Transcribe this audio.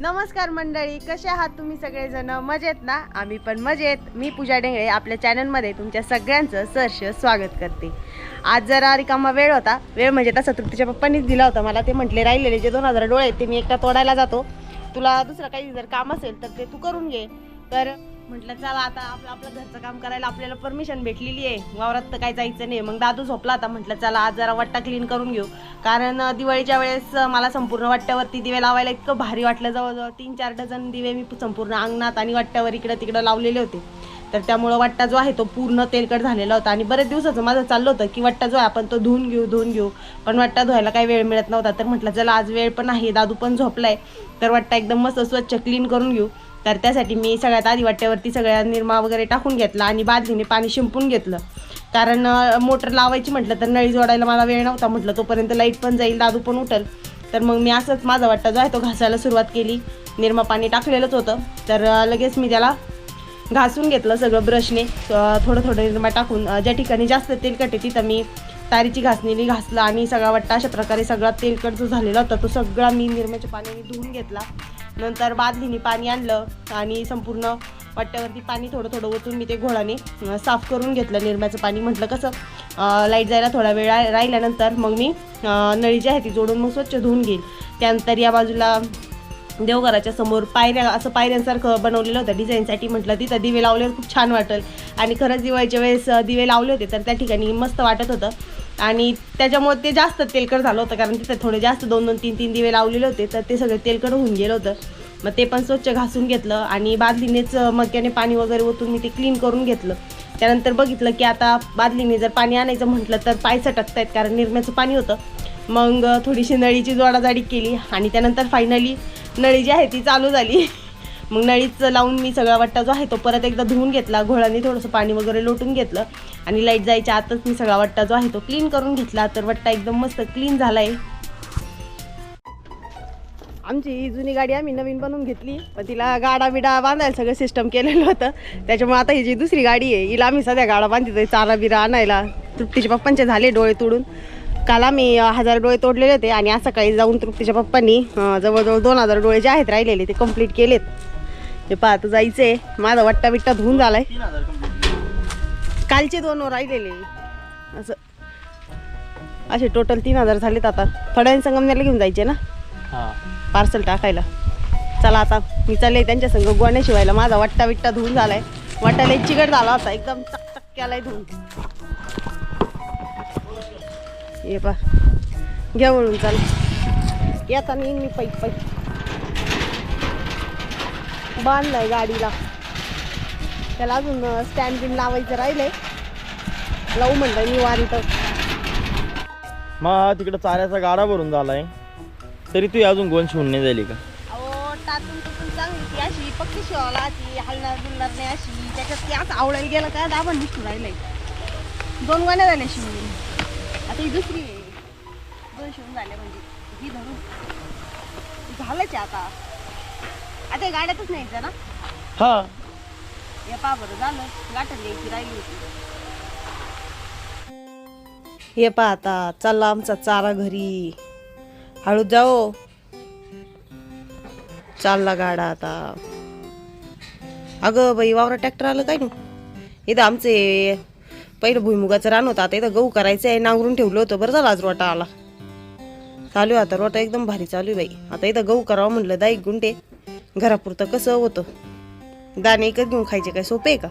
नमस्कार मंडळी कसे आहात तुम्ही सगळेजण? मजेत ना? आम्ही पण मजेत. मी पूजा डेंगळे आपल्या चॅनलमध्ये तुमच्या सगळ्यांचं सहर्ष स्वागत करते. आज जरा रिकामा वेळ होता. वेळ म्हणजे तसा तृप्तीच्या पप्पांनीच दिला होता मला. ते म्हटले राहिलेले जे दोन हजार डोळे आहेत ते मी एकटा तोडायला जातो. तुला दुसरं काही जर काम असेल तर ते तू करून घे. तर म्हटलं चला आता आपलं आपलं घरचं काम करायला आपल्याला परमिशन भेटलेली आहे. वावरात तर काय जायचं नाही. मग दादू झोपला आता म्हटलं चला आज जरा वट्टा क्लीन करून घेऊ. कारण दिवाळीच्या वेळेस मला संपूर्ण वट्ट्यावरती दिवे लावायला इतकं भारी वाटलं. जवळजवळ तीन चार डझन दिवे मी संपूर्ण अंगणात आणि वट्ट्यावर इकडं तिकडं लावलेले होते. तर त्यामुळं वट्टा जो आहे तो पूर्ण तेलकट झालेला होता. आणि बरेच दिवसाचं माझं चाललं होतं की वट्टा जो आहे आपण तो धुवून घेऊ धुवून घेऊ. पण वट्टा धुवायला काही वेळ मिळत नव्हता. तर म्हटलं चला आज वेळ पण आहे. दादू पण झोपलाय. तर वट्टा एकदम मस्त स्वच्छ क्लीन करून घेऊ. तर त्यासाठी मी सगळ्यात आधी वाट्यावरती सगळ्या निरमा वगैरे टाकून घेतला आणि बादलीने पाणी शिंपून घेतलं. कारण मोटर लावायची म्हटलं तर नळी जोडायला मला वेळ नव्हता म्हटलं तोपर्यंत लाइट पण जाईल दादू पण उठल. तर मग मी असंच माझा वाटा जो आहे तो घासायला सुरुवात केली. निरमा पाणी टाकलेलंच होतं. तर लगेच मी त्याला घासून घेतलं सगळं ब्रशने. थोडं थोडं निरमा टाकून ज्या ठिकाणी जास्त तेलकट आहे तिथं मी तारीची घासणीने घासलं आणि सगळा वट्टा अशा प्रकारे सगळा तेलकट जो झालेला होता तो सगळा मी निरम्याच्या पाण्याने धुवून घेतला. नंतर बादलीने पाणी आणलं आणि संपूर्ण पट्ट्यावरती पाणी थोडं थोडं ओतून मी ते घोळाने साफ करून घेतलं निरम्याचं पाणी. म्हटलं कसं लाइट जायला थोडा वेळ राहिल्यानंतर मग मी नळी जी आहे ती जोडून मग स्वच्छ धुवून घेईल त्यानंतर या बाजूला देवघराच्या समोर पायऱ्या असं पायऱ्यांसारखं बनवलेलं होतं डिझाईनसाठी. म्हटलं तिथं दिवे लावल्यावर खूप छान वाटेल. आणि खरंच दिवाळीच्या वेळेस दिवे लावले होते तर त्या ठिकाणी मस्त वाटत होतं. आणि त्याच्यामुळे ते जास्त तेलकट झालं होतं कारण तिथं थोडे जास्त दोन दोन तीन तीन दिवे लावलेले होते तर ते सगळे तेलकट होऊन गेलं होतं. मग ते पण स्वच्छ घासून घेतलं आणि बादलीनेच मक्याने पाणी वगैरे ओतून मी ते क्लीन करून घेतलं. त्यानंतर बघितलं की आता बादलीने जर पाणी आणायचं म्हटलं तर पाय सटकतायत कारण निरम्याचं पाणी होतं. मग थोडीशी नळीची जोडाजाडी केली आणि त्यानंतर फायनली नळी जी आहे ती चालू झाली. मग नळीच लावून मी सगळा वट्टा जो आहे तो परत एकदा धुवून घेतला घोळाने थोडंसं पाणी वगैरे लोटून घेतलं आणि लाइट जायच्या आतच मी सगळा वट्टा जो आहे तो क्लीन करून घेतला. तर वट्टा एकदम मस्त क्लीन झाला आहे आमची ही जुनी गाडी आम्ही नवीन बनवून घेतली पण तिला गाडा बिडा बांधायला सगळं सिस्टम केलेलं होतं. त्याच्यामुळे आता ही जी दुसरी गाडी आहे हिला आम्ही सध्या गाडा बांधतोय चारा बिरा आणायला. तृप्तीच्या पप्पांचे झाले डोळे तोडून. काल आम्ही हजार डोळे तोडलेले होते आणि आज सकाळी जाऊन तृप्तीच्या पप्पांनी जवळजवळ दोन हजार डोळे जे आहेत राहिलेले ते कंप्लीट केलेत. हे पहा आता जायचंय. माझा वट्टा बिट्टा धुवून झालाय. कालचे दोन राहिलेले. असं. असे टोटल तीन हजार झालेत आता. थोड्या संगमनेरला घेऊन जायचे ना? हा. पार्सल टाकायला. चला आता मी चालले त्यांच्या संग गोण्या शिवायला. माझा वट्टा बिट्टा धुवून झालाय. वट्टाला एक चिकट झाला होता. एकदम चकचक केलाय धुवून. ये पा घ्या वळून चाल. येता नाही मी पैक पैक बांधलाय गाडीला. त्याला अजून स्टँड बिन लावायचं राहिलंय. लावू म्हणलं तर मग तिकडं चाऱ्याचा गाडा भरून झालाय. तरी तू अजून गोन शिवून नाही झाली का? अहो चांगली ती अशी. ती हलणार नाही अशी. त्याच्यात ती असं आवडायला गेलं दाबण राहिलंय. दोन गाण्या झाल्या शिवून. आता ही दुसरी आहे. दोन शिवून झाल्या म्हणजे. ही धरून. झालंच आता. आता हे गाड्यातच न्यायचं ना? हा. पा बरं झालं. गाठण द्यायची राहिली होती. हे पा आता चालला आमचा चारा घरी. हळू जाओ. चालला गाडा आता. अगं बाई वावरा ट्रॅक्टर आलं काय ना इथं आमचे पहिलं भुईमुगाचं रान होतं. आता इथं गहू करायचं आहे नांगरून ठेवलं होतं. बरं झालं आज रोटा आला. चालू आहे आता. रोटा एकदम भारी चालू आहे बाई. आता इथं गहू करावं म्हटलं दहा एक गुंठे. घरापुरतं कसं होतं? दाणे एकच घेऊन खायचे काय? सोपे आहे का?